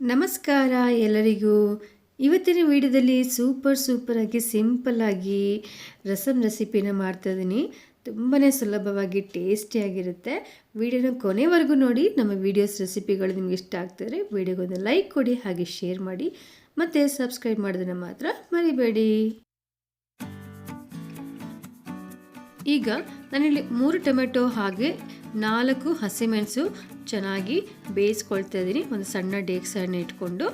ನಮಸ್ಕಾರ ಎಲ್ಲರಿಗೂ. ಇವತ್ತಿನ ವಿಡಿಯೋದಲ್ಲಿ ಸೂಪರ್ ಸೂಪರಾಗಿ ಸಿಂಪಲ್ಲಾಗಿ ರಸಮ್ ರೆಸಿಪಿನ ಮಾಡ್ತಾಯಿದ್ದೀನಿ ತುಂಬಾ ಸುಲಭವಾಗಿ ಟೇಸ್ಟಿಯಾಗಿರುತ್ತೆ ವಿಡಿಯೋನ ಕೊನೆವರೆಗೂ ನೋಡಿ. ನಮ್ಮ ವೀಡಿಯೋಸ್ ರೆಸಿಪಿಗಳು ನಿಮ್ಗೆ ಇಷ್ಟ ಆಗ್ತಿದ್ರೆ ವಿಡಿಯೋಗೊಂದು ಲೈಕ್ ಕೊಡಿ, ಹಾಗೆ ಶೇರ್ ಮಾಡಿ. ಮತ್ತು ಸಬ್ಸ್ಕ್ರೈಬ್ ಮಾಡೋದನ್ನು ಮಾತ್ರ ಮರಿಬೇಡಿ. ಈಗ ನಾನಿಲ್ಲಿ ಮೂರು ಟೊಮೆಟೊ ಹಾಗೆ ನಾಲ್ಕು ಹಸಿಮೆಣಸು ಚೆನ್ನಾಗಿ ಬೇಯಿಸ್ಕೊಳ್ತಾ ಇದ್ದೀನಿ. ಒಂದು ಸಣ್ಣ ಡೇಕ್ಸನ್ನು ಇಟ್ಕೊಂಡು.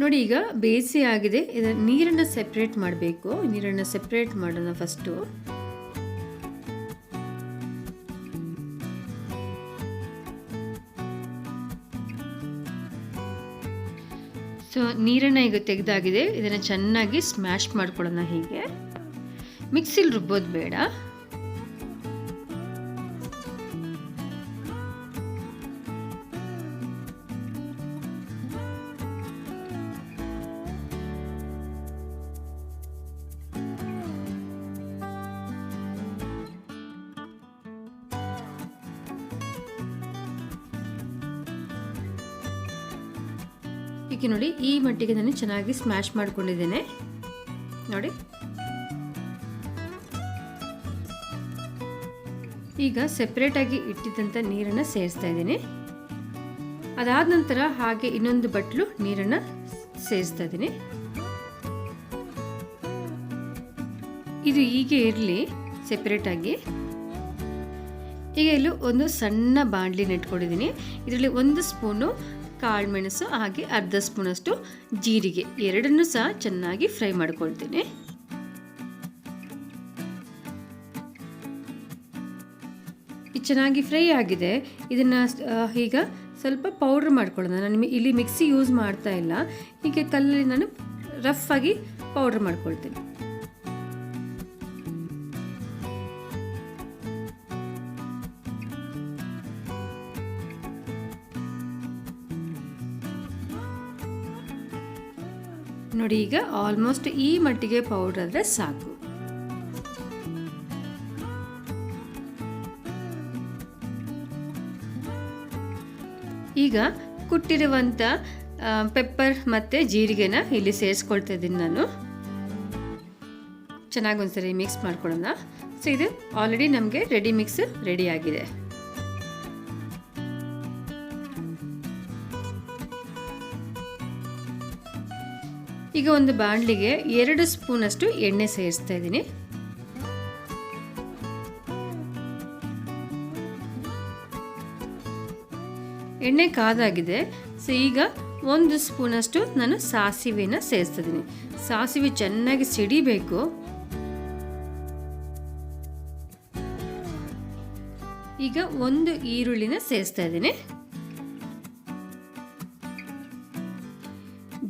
ನೋಡಿ, ಈಗ ಬೇಯಿಸಿ ಆಗಿದೆ. ಇದರ ನೀರನ್ನು ಸೆಪ್ರೇಟ್ ಮಾಡಬೇಕು. ನೀರನ್ನು ಸೆಪ್ರೇಟ್ ಮಾಡೋಣ ಫಸ್ಟು ಸೊ ನೀರನ್ನು ಈಗ ತೆಗೆದಾಗಿದೆ. ಇದನ್ನು ಚೆನ್ನಾಗಿ ಸ್ಮ್ಯಾಶ್ ಮಾಡ್ಕೊಳ್ಳೋಣ ಹೀಗೆ. ಮಿಕ್ಸಿಲಿ ರುಬ್ಬೋದು ಬೇಡ. ಈಗ ನೋಡಿ, ಈ ಮಟ್ಟಿಗೆ ನಾನು ಚೆನ್ನಾಗಿ ಸ್ಮ್ಯಾಶ್ ಮಾಡ್ಕೊಂಡಿದ್ದೇನೆ. ನೋಡಿ. ಈಗ ಸೆಪ್ರೇಟಾಗಿ ಇಟ್ಟಿದ್ದಂಥ ನೀರನ್ನು ಸೇರಿಸ್ತಾ ಇದ್ದೀನಿ. ಅದಾದ ನಂತರ ಹಾಗೆ ಇನ್ನೊಂದು ಬಟ್ಲು ನೀರನ್ನು ಸೇರಿಸ್ತಾ ಇದ್ದೀನಿ. ಇದು ಹೀಗೆ ಇರಲಿ ಸೆಪ್ರೇಟಾಗಿ ಈಗ ಇಲ್ಲೂ ಒಂದು ಸಣ್ಣ ಬಾಣಲಿನ ಇಟ್ಕೊಂಡಿದ್ದೀನಿ. ಇದರಲ್ಲಿ ಒಂದು ಸ್ಪೂನು ಕಾಳುಮೆಣಸು ಹಾಗೆ ಅರ್ಧ ಸ್ಪೂನಷ್ಟು ಜೀರಿಗೆ, ಎರಡನ್ನು ಸಹ ಚೆನ್ನಾಗಿ ಫ್ರೈ ಮಾಡ್ಕೊಳ್ತೀನಿ. ಚೆನ್ನಾಗಿ ಫ್ರೈ ಆಗಿದೆ. ಇದನ್ನು ಈಗ ಸ್ವಲ್ಪ ಪೌಡ್ರ್ ಮಾಡ್ಕೊಳ್ಳೋಣ. ನಾನು ಇಲ್ಲಿ ಮಿಕ್ಸಿ ಯೂಸ್ ಮಾಡ್ತಾ ಇಲ್ಲ. ಹೀಗೆ ಕಲ್ಲಲ್ಲಿ ನಾನು ರಫ್ ಆಗಿ ಪೌಡ್ರ್ ಮಾಡ್ಕೊಳ್ತೀನಿ. ನೋಡಿ ಈಗ ಆಲ್ಮೋಸ್ಟ್ ಈ ಮಟ್ಟಿಗೆ ಪೌಡರ್ ಆದರೆ ಸಾಕು. ಈಗ ಕುಟ್ಟಿರುವಂಥ ಪೆಪ್ಪರ್ ಮತ್ತು ಜೀರಿಗೆನ ಇಲ್ಲಿ ಸೇರಿಸ್ಕೊಳ್ತಾ ಇದ್ದೀನಿ ನಾನು. ಚೆನ್ನಾಗಿ ಒಂದ್ಸರಿ ಮಿಕ್ಸ್ ಮಾಡ್ಕೊಳ್ಳೋಣ. ಸೊ ಇದು ಆಲ್ರೆಡಿ ನಮಗೆ ರೆಡಿ ಮಿಕ್ಸ್ ರೆಡಿ ಈಗ ಒಂದು ಬಾಣಲಿಗೆ ಎರಡು ಸ್ಪೂನಷ್ಟು ಎಣ್ಣೆ ಸೇರಿಸ್ತಾ ಇದ್ದೀನಿ. ಎಣ್ಣೆ ಕಾದಾಗಿದೆ, ಸೊ ಈಗ ಒಂದು ಸ್ಪೂನಷ್ಟು ನಾನು ಸಾಸಿವೆನ ಸೇರಿಸ್ತಾ ಇದ್ದೀನಿ. ಸಾಸಿವೆ ಚೆನ್ನಾಗಿ ಸಿಡಿಬೇಕು. ಈಗ ಒಂದು ಈರುಳ್ಳಿನ ಸೇರಿಸ್ತಾ ಇದ್ದೀನಿ.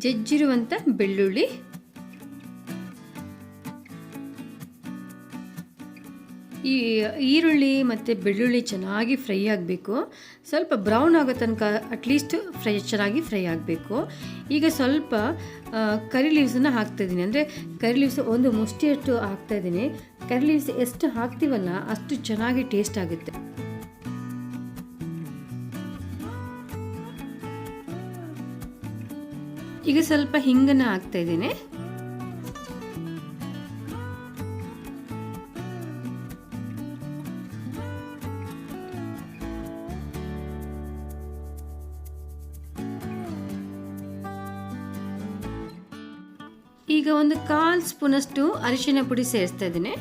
ಜಜ್ಜಿರುವಂಥ ಬೆಳ್ಳುಳ್ಳಿ. ಈ ಈರುಳ್ಳಿ ಮತ್ತು ಬೆಳ್ಳುಳ್ಳಿ ಚೆನ್ನಾಗಿ ಫ್ರೈ ಆಗಬೇಕು. ಸ್ವಲ್ಪ ಬ್ರೌನ್ ಆಗೋ ತನಕ ಅಟ್ಲೀಸ್ಟ್ ಫ್ರೈ ಚೆನ್ನಾಗಿ ಫ್ರೈ ಆಗಬೇಕು. ಈಗ ಸ್ವಲ್ಪ ಕರಿ ಲೀವ್ಸನ್ನು ಹಾಕ್ತಾಯಿದ್ದೀನಿ ಅಂದರೆ ಕರಿ ಲೀವ್ಸ್ ಒಂದು ಮುಷ್ಟಿಯಷ್ಟು ಹಾಕ್ತಾಯಿದ್ದೀನಿ ಕರಿ ಲೀವ್ಸ್ ಎಷ್ಟು ಹಾಕ್ತೀವಲ್ಲ ಅಷ್ಟು ಚೆನ್ನಾಗಿ ಟೇಸ್ಟ್ ಆಗುತ್ತೆ. ಈಗ ಸ್ವಲ್ಪ ಹಿಂಗನ್ನ ಹಾಕ್ತಾ ಇದ್ದೀನಿ. ಈಗ ಒಂದು ಕಾಲು ಸ್ಪೂನಷ್ಟು ಅರಿಶಿನ ಪುಡಿ ಸೇರಿಸ್ತಾ ಇದ್ದೀನಿ.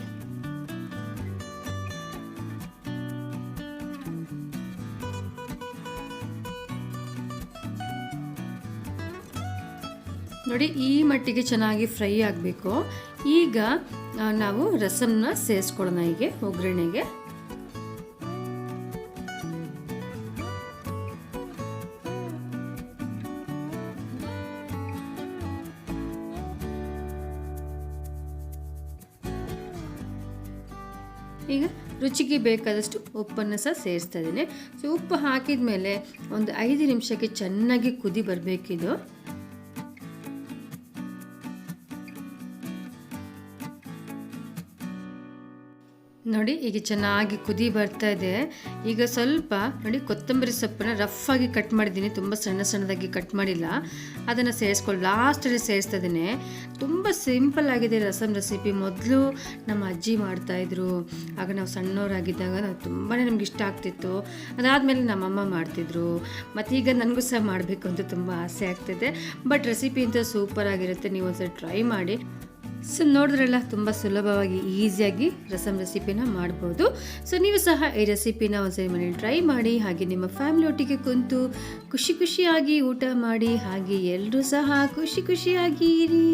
ನೋಡಿ, ಈ ಮಟ್ಟಿಗೆ ಚೆನ್ನಾಗಿ ಫ್ರೈ ಆಗಬೇಕು. ಈಗ ನಾವು ರಸಮ್ನ ಸೇರಿಸ್ಕೊಳ್ಳೋಣ ಹೀಗೆ, ಒಗ್ಗರಣೆಗೆ. ಈಗ ರುಚಿಗೆ ಬೇಕಾದಷ್ಟು ಉಪ್ಪನ್ನು ಸಹ ಸೇರಿಸ್ತಾ ಇದ್ದೀನಿ. ಸೊ, ಉಪ್ಪು ಹಾಕಿದ ಮೇಲೆ ಒಂದು ಐದು ನಿಮಿಷಕ್ಕೆ ಚೆನ್ನಾಗಿ ಕುದಿ ಬರಬೇಕಿದು. ನೋಡಿ ಈಗ ಚೆನ್ನಾಗಿ ಕುದಿ ಬರ್ತಾ ಇದೆ. ಈಗ ಸ್ವಲ್ಪ, ನೋಡಿ, ಕೊತ್ತಂಬರಿ ಸೊಪ್ಪನ್ನ ರಫ್ ಆಗಿ ಕಟ್ ಮಾಡಿದ್ದೀನಿ. ತುಂಬ ಸಣ್ಣ ಸಣ್ಣದಾಗಿ ಕಟ್ ಮಾಡಿಲ್ಲ. ಅದನ್ನು ಸೇರಿಸ್ಕೊಂಡು ಲಾಸ್ಟಲ್ಲಿ ಸೇರಿಸ್ತಾ ಇದ್ದೀನಿ ತುಂಬ ಸಿಂಪಲ್ ಆಗಿದೆ ರಸಮ್ ರೆಸಿಪಿ ಮೊದಲು ನಮ್ಮ ಅಜ್ಜಿ ಮಾಡ್ತಾಯಿದ್ರು ಆಗ ನಾವು ಸಣ್ಣವರಾಗಿದ್ದಾಗ ನಾವು ತುಂಬಾ ನಮ್ಗೆ ಇಷ್ಟ ಆಗ್ತಿತ್ತು. ಅದಾದಮೇಲೆ ನಮ್ಮಮ್ಮ ಮಾಡ್ತಿದ್ರು. ಮತ್ತು ಈಗ ನನಗೂ ಸಹ ಮಾಡಬೇಕು ಅಂತ ತುಂಬ ಆಸೆ ಆಗ್ತಿದೆ. ಬಟ್ ರೆಸಿಪಿ ಅಂತ ಸೂಪರ್ ಆಗಿರುತ್ತೆ. ನೀವು ಒಂದ್ಸರಿ ಟ್ರೈ ಮಾಡಿ. ಸೊ ನೋಡಿದ್ರಲ್ಲ ತುಂಬ ಸುಲಭವಾಗಿ ಈಸಿಯಾಗಿ ರಸಮ್ ರೆಸಿಪಿನ ಮಾಡ್ಬೋದು. ಸೊ ನೀವು ಸಹ ಈ ರೆಸಿಪಿನ ಒಂದ್ಸರಿ ಮನೇಲಿ ಟ್ರೈ ಮಾಡಿ, ಹಾಗೆ ನಿಮ್ಮ ಫ್ಯಾಮಿಲಿ ಒಟ್ಟಿಗೆ ಕುಂತು ಖುಷಿ ಖುಷಿಯಾಗಿ ಊಟ ಮಾಡಿ, ಹಾಗೆ ಎಲ್ಲರೂ ಸಹ ಖುಷಿ ಖುಷಿಯಾಗಿ ಇರಿ